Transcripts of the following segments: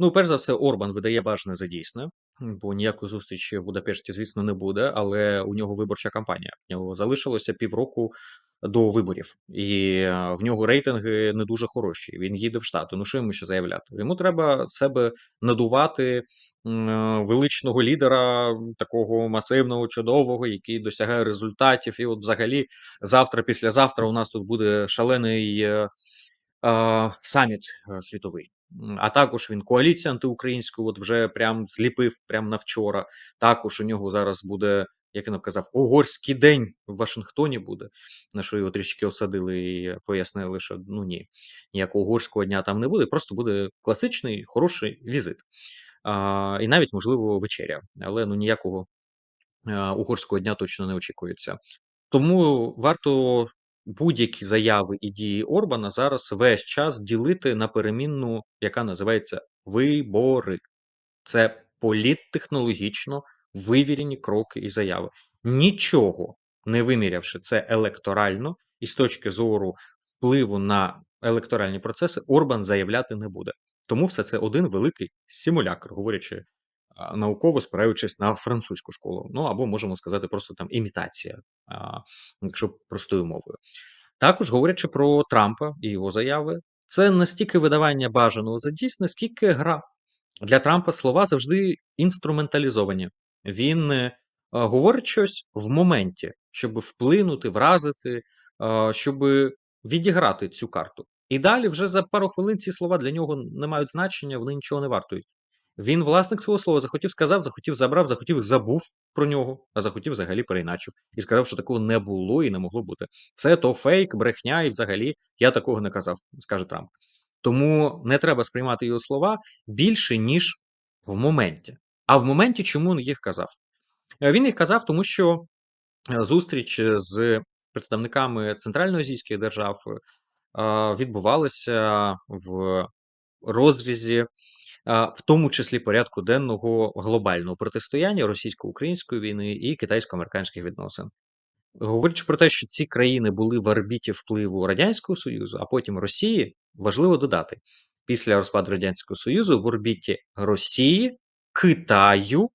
Ну, перш за все, Орбан видає бажане за дійсне, бо ніякої зустрічі в Будапешті, звісно, не буде, але у нього виборча кампанія. В нього залишилося півроку до виборів, і е, в нього рейтинги не дуже хороші. Він їде в Штати. Ну що йому ще заявляти? Йому треба себе надувати е, величного лідера, такого масивного, чудового, який досягає результатів. І от, взагалі, завтра, післязавтра, у нас тут буде шалений. е, саміт світовий. А також він коаліцію антиукраїнську, от вже прям зліпив прям на вчора. Також у нього зараз буде, як він казав, угорський день в Вашингтоні буде. На що його трішки осадили і пояснили, що ну ні, ніякого угорського дня там не буде. Просто буде класичний хороший візит. А, і навіть можливо вечеря, але ну ніякого е, угорського дня точно не очікується. Тому варто будь-які заяви і дії Орбана зараз весь час ділити на перемінну, яка називається вибори. Це політтехнологічно вивірені кроки і заяви. Нічого не вимірявши це електорально, і з точки зору впливу на електоральні процеси, Орбан заявляти не буде. Тому все це один великий симулякр, говорячи науково, спираючись на французьку школу. Ну або можемо сказати, просто там імітація, якщо простою мовою. Також говорячи про Трампа і його заяви, це не стільки видавання бажаного за дійсне, скільки гра. Для Трампа слова завжди інструменталізовані. Він е, говорить щось в моменті, щоб вплинути, вразити, щоб відіграти цю карту. І далі вже за пару хвилин ці слова для нього не мають значення, вони нічого не вартують. Він власник свого слова захотів, сказав, захотів, забрав, захотів, забув про нього, а захотів взагалі переіначив. І сказав, що такого не було і не могло бути. Це то фейк, брехня, і взагалі я такого не казав, скаже Трамп. Тому не треба сприймати його слова більше, ніж в моменті. А в моменті чому він їх казав? Е, Він їх казав, тому що е, зустріч з представниками центральноазійських держав е, відбувалася в розрізі, в тому числі порядку денного глобального протистояння російсько-української війни і китайсько-американських відносин. Говорячи про те, що ці країни були в орбіті впливу Радянського Союзу, а потім Росії, важливо додати, після розпаду Радянського Союзу в орбіті Росії, Китаю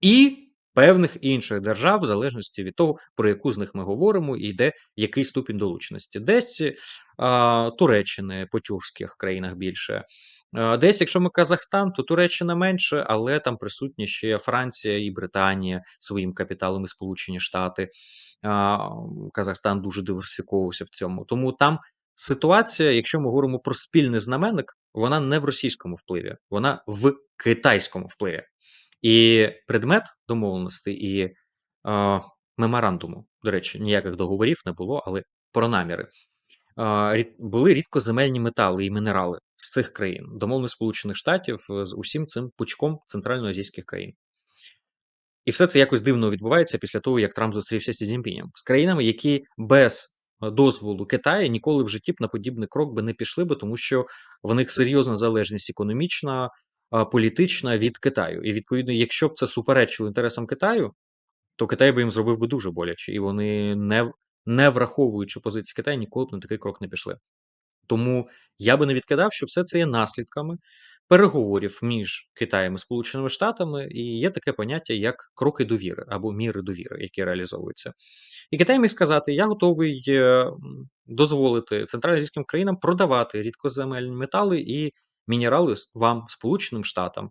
і певних інших держав, в залежності від того, про яку з них ми говоримо, і йде який ступінь долученості. Десь а, Туреччини по тюркських країнах більше. А, Десь, якщо ми Казахстан, то Туреччина менше, але там присутні ще Франція і Британія своїм капіталом і Сполучені Штати. Казахстан дуже диверсифіковувався в цьому. Тому там ситуація, якщо ми говоримо про спільний знаменник, вона не в російському впливі, вона в китайському впливі. І предмет домовленості і е, меморандуму, до речі, ніяких договорів не було, але про наміри. Е, були рідкоземельні метали і мінерали з цих країн, домовленість Сполучених Штатів з усім цим пучком центральноазійських країн. І все це якось дивно відбувається після того, як Трамп зустрівся з Цзіньпінем. з країнами, які без дозволу Китаю ніколи в житті б на подібний крок би не пішли би, тому що в них серйозна залежність економічна, політична від Китаю. І відповідно, якщо б це суперечило інтересам Китаю, то Китай би їм зробив би дуже боляче, і вони не не враховуючи позиції Китаю, ніколи б на такий крок не пішли. Тому я би не відкидав, що все це є наслідками переговорів між Китаєм і Сполученими Штатами, і є таке поняття як кроки довіри або міри довіри, які реалізовуються. І Китай міг сказати: я готовий е, дозволити центральноазійським країнам продавати рідкоземельні метали і мінерали вам, Сполученим Штатам.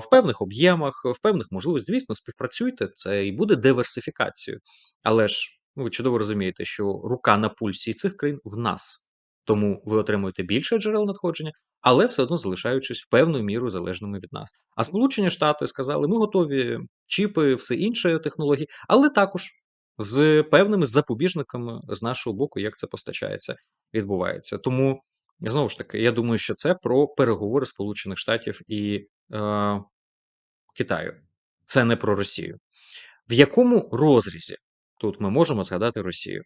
В певних об'ємах, в певних можливостях, звісно, співпрацюйте, це і буде диверсифікацією. Але ж ну, ви чудово розумієте, що рука на пульсі цих країн в нас. Тому ви отримуєте більше джерел надходження, але все одно залишаючись певною мірою залежними від нас. А Сполучені Штати сказали, ми готові чіпи, все інше технології, але також з певними запобіжниками з нашого боку, як це постачається, відбувається. Тому знову ж таки, я думаю, що це про переговори Сполучених Штатів і е, Китаю. Це не про Росію. В якому розрізі тут ми можемо згадати Росію?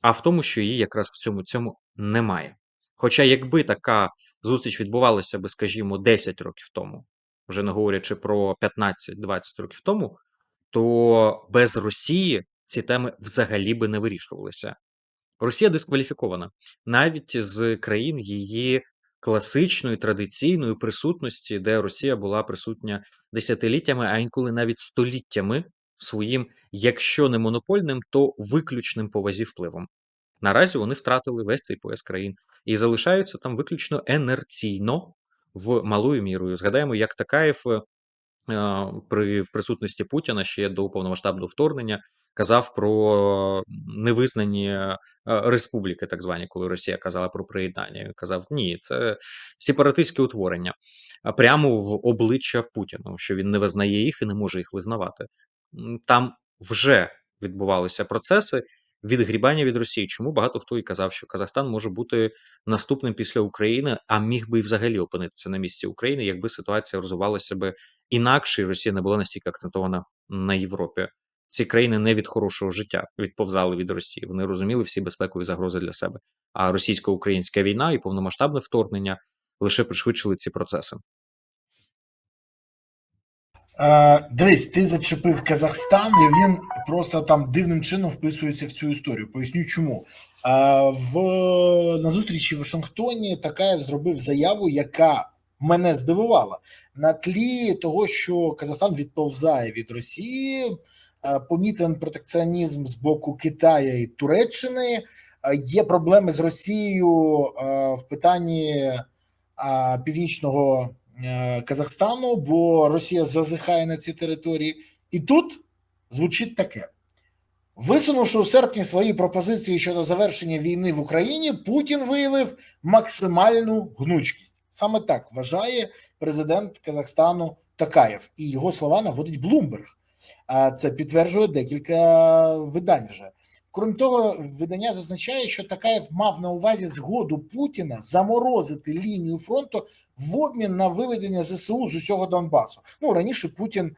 А в тому, що її якраз в цьому цьому немає. Хоча, якби така зустріч відбувалася би, скажімо, 10 років тому, вже не говорячи про 15-20 років тому, то без Росії ці теми взагалі би не вирішувалися. Росія дискваліфікована навіть з країн її класичної традиційної присутності, де Росія була присутня десятиліттями, а інколи навіть століттями своїм, якщо не монопольним, то виключним по вазі впливом. Наразі вони втратили весь цей пояс країн і залишаються там виключно інерційно в малою мірою. Згадаємо, як Такаєв е, при в присутності Путіна ще до повномасштабного вторгнення казав про невизнані е, республіки, так звані, коли Росія казала про приєднання. Казав: ні, це сепаратистське утворення, прямо в обличчя Путіну, що він не визнає їх і не може їх визнавати. Там вже відбувалися процеси відгрібання від Росії. Чому багато хто і казав, що Казахстан може бути наступним після України, а міг би і взагалі опинитися на місці України, якби ситуація розвивалася би інакше, і Росія не була настільки акцентована на Європі. Ці країни не від хорошого життя відповзали від Росії. Вони розуміли всі безпекові загрози для себе. А російсько-українська війна і повномасштабне вторгнення лише пришвидшили ці процеси. Е, дивись, ти зачепив Казахстан, і він просто там дивним чином вписується в цю історію. Поясню чому. Е, в на зустрічі в Вашингтоні Такаєв зробив заяву, яка мене здивувала на тлі того, що Казахстан відповзає від Росії. е, Помітен протекціонізм з боку Китаю і Туреччини. е, Є проблеми з Росією е, в питанні північного Казахстану, бо Росія зазихає на ці території. І тут звучить таке: висунувши у серпні свої пропозиції щодо завершення війни в Україні, Путін виявив максимальну гнучкість. Саме так вважає президент Казахстану Такаєв, і його слова наводить Блумберг. А це підтверджує декілька видань вже. Крім того, видання зазначає, що Такаєв мав на увазі згоду Путіна заморозити лінію фронту в обмін на виведення ЗСУ з усього Донбасу. Ну раніше Путін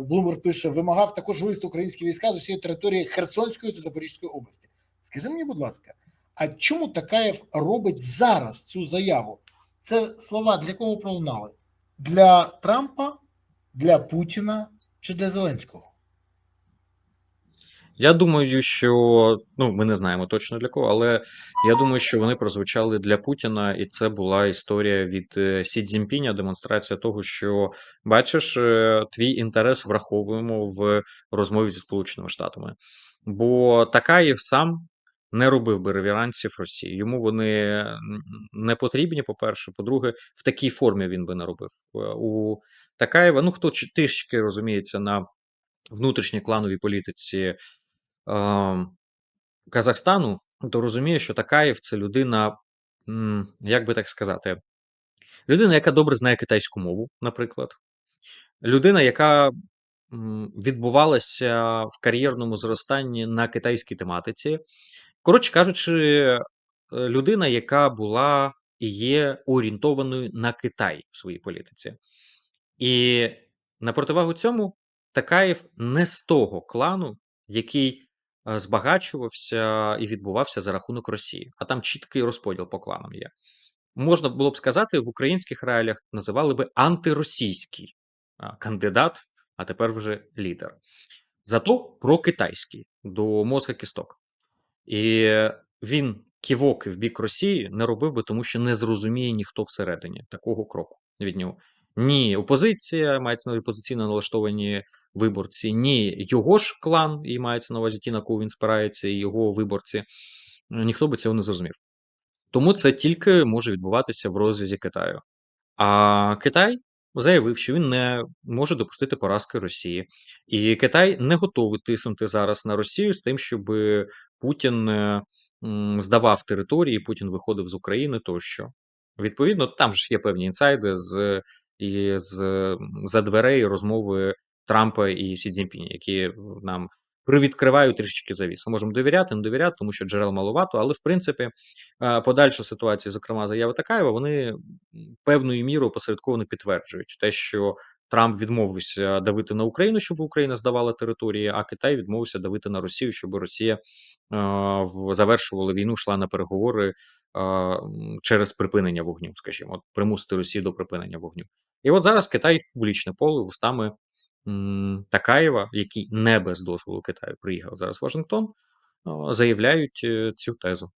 Блумер пише, вимагав також вивести українські війська з усієї території Херсонської та Запорізької області. Скажи мені, будь ласка, а чому Такаєв робить зараз цю заяву? Це слова для кого пролунали? Для Трампа, для Путіна чи для Зеленського? Я думаю, що ну ми не знаємо точно для кого, але я думаю, що вони прозвучали для Путіна, і це була історія від е, Сі Цзіньпіня, демонстрація того, що бачиш, е, твій інтерес враховуємо в розмові зі Сполученими Штатами. Бо Такаєв сам не робив би реверансів Росії. Йому вони не потрібні, по-перше. По-друге, в такій формі він би не робив. Е, У Такаєва, ну хто трішки розуміється на внутрішній клановій політиці Казахстану, то розуміє, що Такаєв це людина, як би так сказати, людина, яка добре знає китайську мову, наприклад, людина, яка відбувалася в кар'єрному зростанні на китайській тематиці. Коротше кажучи, е, людина, яка була і є орієнтованою на Китай в своїй політиці. І на противагу цьому Такаєв не з того клану, який збагачувався і відбувався за рахунок Росії, а там чіткий розподіл по кланам є. Можна було б сказати, в українських реаліях називали би антиросійський кандидат, а тепер вже лідер. Зато прокитайський до мозга кісток. І він ківок в бік Росії не робив би, тому що не зрозуміє ніхто всередині такого кроку від нього. Ні, опозиція мається на опозиційно налаштовані виборці, ні його ж клан, і мається на увазі ті, на кого він спирається, і його виборці. Ніхто би цього не зрозумів. Тому це тільки може відбуватися в розрізі Китаю. А Китай заявив, що він не може допустити поразки Росії, і Китай не готовий тиснути зараз на Росію з тим, щоб Путін е, здавав території, Путін виходив з України тощо. Відповідно, там ж є певні інсайди з, і з за дверей розмови Трампа і Сі Цзіньпіня, які нам привідкривають трішечки завісу. Можемо довіряти, не довіряти, тому що джерел маловато, але в принципі е, подальша ситуація, зокрема заяви Такаєва, вони певною мірою посередковано підтверджують те, що Трамп відмовився давити на Україну, щоб Україна здавала території, а Китай відмовився давити на Росію, щоб Росія е, завершувала війну, йшла на переговори е, через припинення вогню, скажімо, примусити Росію до припинення вогню. І от зараз Китай в публічне поле устами м, Такаєва, який не без дозволу Китаю приїхав зараз в Вашингтон, заявляють е, цю тезу.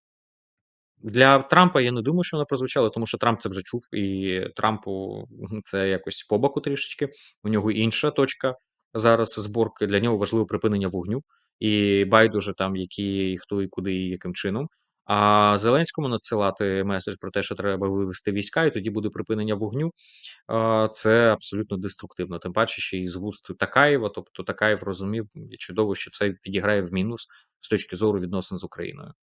Для Трампа я не думаю, що вона прозвучала, тому що Трамп це вже чув, і Трампу це якось по боку трішечки. У нього інша точка зараз зборки. Для нього важливо припинення вогню, і байдуже там які, хто і куди, і яким чином. А Зеленському надсилати меседж про те, що треба вивести війська, і тоді буде припинення вогню. Це абсолютно деструктивно. Тим паче, ще й з вуст Такаєва. Тобто Такаєв розумів і чудово, що це відіграє в мінус з точки зору відносин з Україною.